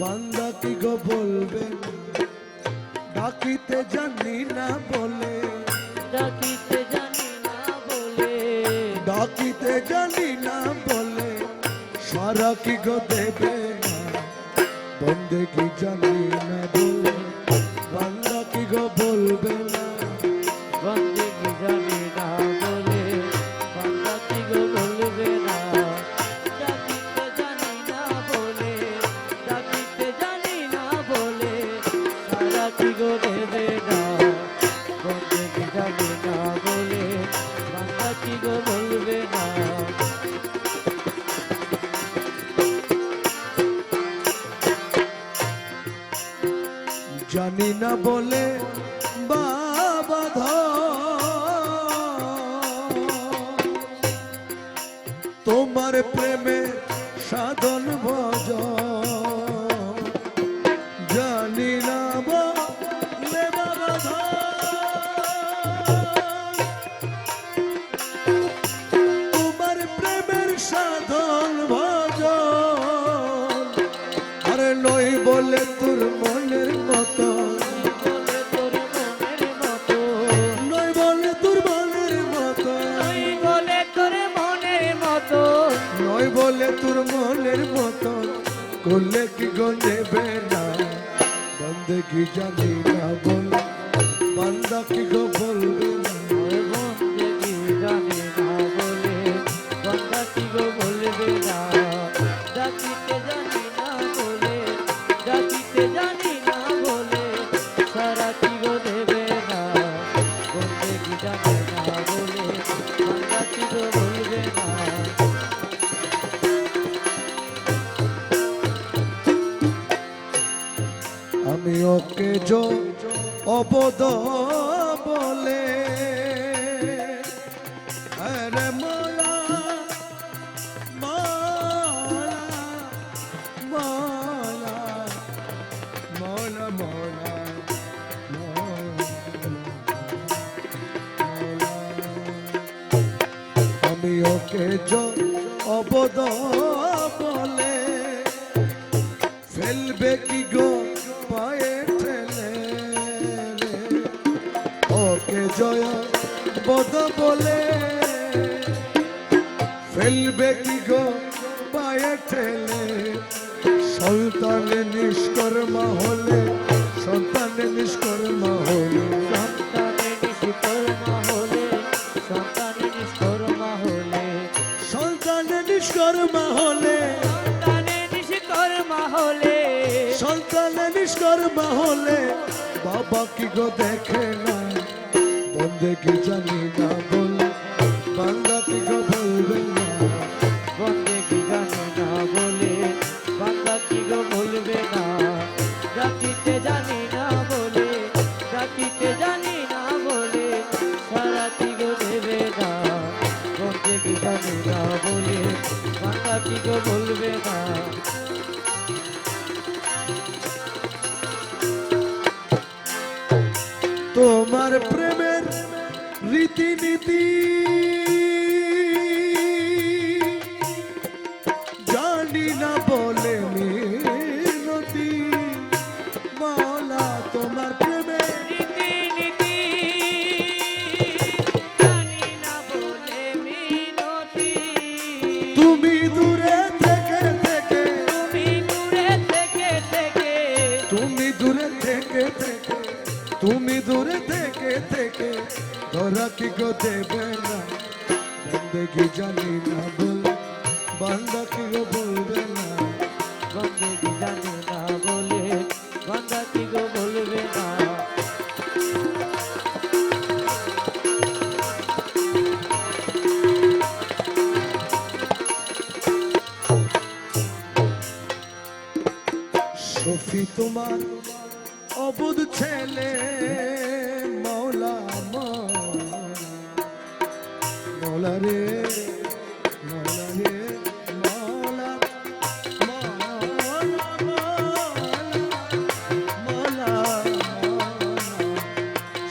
বান্দা কি গো বলবে ডাকিতে জানি না বলে। ডাকিতে জানি না বলে। ডাকিতে জানি না বলে সারা কি গো দেবে না? বন্দে কি জানি না বলে বান্দা কি গো বলবে জানি না বলে বাবা তোমার প্রেমে তোর মনের মতো। করলে কি গো নেবে না বন্দে কি জানি না বল। বান্দা কি গো বলবে না? ওই বন্দেগি জানি না বলে। বান্দা কি গো ওকে যো অবদ বলে। আরে মালা মালা মালা মালা মালা আমি ওকে যো অবদ বলে। ফেলবে কি গো? জয় বদ বলে। ফেলবে কি গো পায়ে ঠেলে? সন্তানে নিষ্কর্মা হলে সন্তানে নিষ্কর্মা হলে। সন্তানের নিষ্কর্মা হলে সন্তানের নিষ্কর্মা হলে। সন্তানে নিষ্কর্মা হলে। সন্তানের নিষ্কর্মা হলে। সন্তানে নিষ্কর্মা হলে। বাবা কি গো দেখে না? জানি না বল বান্দা কি গো বলবে না। জানে না বলে বান্দা কি গো বলবে না। ডাকিতে জানি না বলে ডাকিতে জানি না বলে, সারা কি গো দেবে না। না বলে বান্দা কি গো বলবে না। তোমার প্রেমের baby. তুমি দূরে থেকে থেকে ধরা কি গো দেবে না বন্দেগি জানি না বল, বান্দা কি গো বলবে না বন্দেগি জানে না বলে, বান্দা কি গো বলবে না সফি তোমার অবুধ ছেলে মৌলা মৌলা রে মৌলা রে, মৌলা মৌলা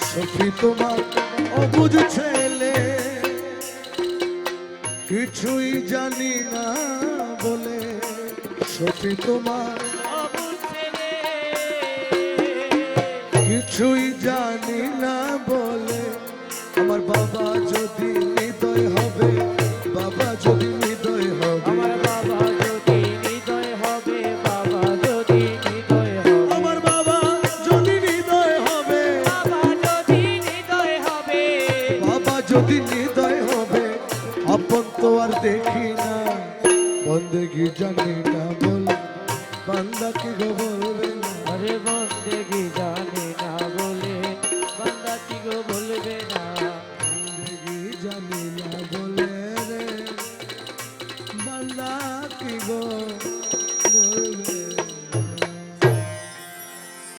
সফি তোমার অবুঝ ছেলে, কিছুই জানি না বলে। সত্যি তোমার কিছুই জানি না বলে। আমার বাবা যদি হৃদয় হবে বাবা যদি হৃদয় হবে। বাবা যদি হৃদয় হবে বাবা যদি হৃদয় হবে। আমার বাবা যদি হৃদয় হবে বাবা যদি হৃদয় হবে। বাবা যদি হৃদয় হবে আপন তো আর দেখি না। বন্দেগি জানি না বল বান্দা কি গো বলবে না। আরে বন্দেগি জানে না বলে? বান্দা কি গো